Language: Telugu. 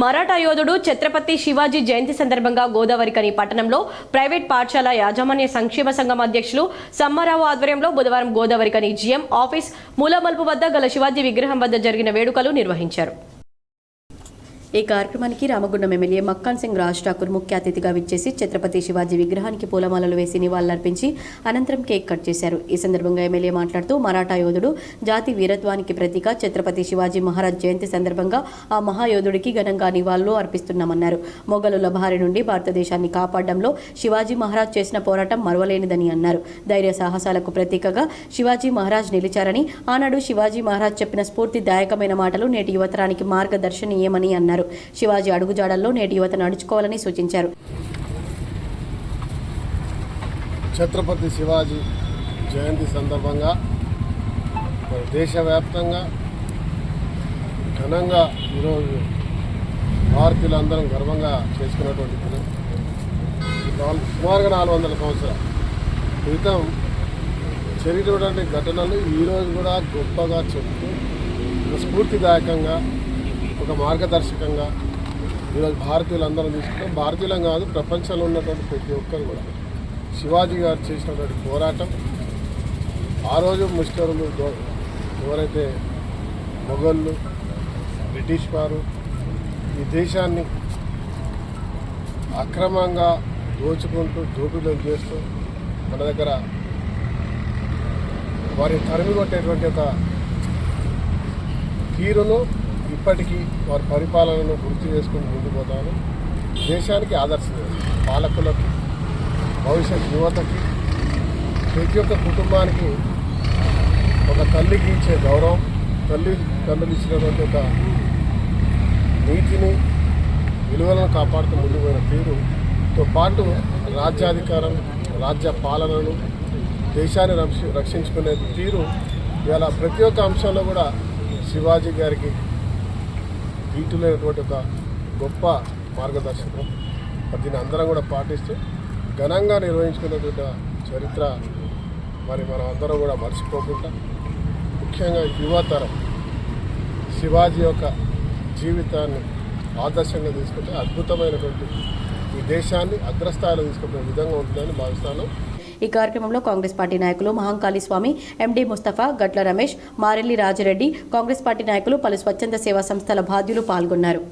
మరాఠా యోధుడు ఛత్రపతి శివాజీ జయంతి సందర్భంగా గోదావరికని పట్టణంలో ప్రైవేట్ పాఠశాల యాజమాన్య సంక్షేమ సంఘం అధ్యక్షులు సమ్మారావు ఆధ్వర్యంలో బుధవారం గోదావరికని జిఎం ఆఫీస్ మూలమలుపు వద్ద గల శివాజీ విగ్రహం వద్ద జరిగిన వేడుకలు నిర్వహించారు. ఈ కార్యక్రమానికి రామగుండం ఎమ్మెల్యే మక్కాన్ సింగ్ రాజ్ ఠాకూర్ ముఖ్య అతిథిగా విచ్చేసి ఛత్రపతి శివాజీ విగ్రహానికి పూలమాలలు వేసి నివాళులర్పించి అనంతరం కేక్ కట్ చేశారు. ఈ సందర్భంగా ఎమ్మెల్యే మాట్లాడుతూ మరాఠా యోధుడు జాతి వీరత్వానికి ప్రతీక. ఛత్రపతి శివాజీ మహారాజ్ జయంతి సందర్భంగా ఆ మహాయోధుడికి ఘనంగా నివాళులు అర్పిస్తున్నామన్నారు. మొఘలుల భారి నుండి భారతదేశాన్ని కాపాడడంలో శివాజీ మహారాజ్ చేసిన పోరాటం మరవలేనిదని అన్నారు. ధైర్య సాహసాలకు ప్రతీకగా శివాజీ మహారాజ్ నిలిచారని ఆనాడు శివాజీ మహారాజ్ చెప్పిన స్ఫూర్తిదాయకమైన మాటలు నేటి యువతరానికి మార్గదర్శనీయమని అన్నారు. శివాజీ అడుగుజాడల్లో నేటి యువత నడుచుకోవాలని సూచించారు. ఛత్రపతి శివాజీ జయంతి సందర్భంగా దేశవ్యాప్తంగా ఘనంగా ఈరోజు భారతీయులందరం గర్వంగా చేసుకున్నటువంటి దినం. సుమారుగా నాలుగు వందల సంవత్సరాల. క్రితం జరిగినటువంటి ఘటనలు ఈరోజు కూడా గొప్పగా చెప్తూ స్ఫూర్తిదాయకంగా ఒక మార్గదర్శకంగా ఈరోజు భారతీయులందరం తీసుకుంటాం. భారతీయులం కాదు ప్రపంచంలో ఉన్నటువంటి ప్రతి ఒక్కరు కూడా. శివాజీ గారు చేసినటువంటి పోరాటం ఆ రోజు ముష్కరులు ఎవరైతే మొఘళ్ళు బ్రిటిష్ వారు ఈ దేశాన్ని అక్రమంగా దోచుకుంటూ దోపిడీలు చేస్తూ మన దగ్గర వారి తరిమి కొట్టేటువంటి ఒక తీరును ఇప్పటికీ వారి పరిపాలనను గుర్తు చేసుకుని ముందుకు పోతాను దేశానికి ఆదర్శంగా పాలకులకు భవిష్యత్ యువతకి ప్రతి ఒక్క కుటుంబానికి ఒక తల్లికి ఇచ్చే గౌరవం తల్లి తండ్రులు ఇచ్చినటువంటి ఒక నీతిని విలువలను కాపాడుతూ ముందుకుపోయిన తీరుతో పాటు రాజ్యాధికారం రాజ్య పాలనను దేశాన్ని రక్షి రక్షించుకునే తీరు. ఇవాళ ప్రతి ఒక్క అంశంలో కూడా శివాజీ గారికి బీటులైనటువంటి ఒక గొప్ప మార్గదర్శకం. దీన్ని అందరం కూడా పాటిస్తూ ఘనంగా నిర్వహించుకున్నటువంటి చరిత్ర మరి మనం అందరం కూడా మర్చిపోకుండా ముఖ్యంగా యువతరం శివాజీ యొక్క జీవితాన్ని ఆదర్శంగా తీసుకుంటే అద్భుతమైనటువంటి ఈ దేశాన్ని అగ్రస్థాయిలో తీసుకునే విధంగా ఉంటుందని భావిస్తాను. ఈ కార్యక్రమంలో కాంగ్రెస్ పార్టీ నాయకులు మహంకాళి స్వామి ఎండి ముస్తఫా గట్ల రమేష్ మారెల్లి రాజరెడ్డి కాంగ్రెస్ పార్టీ నాయకులు పలు స్వచ్ఛంద సేవా సంస్థల బాధ్యులు పాల్గొన్నారు.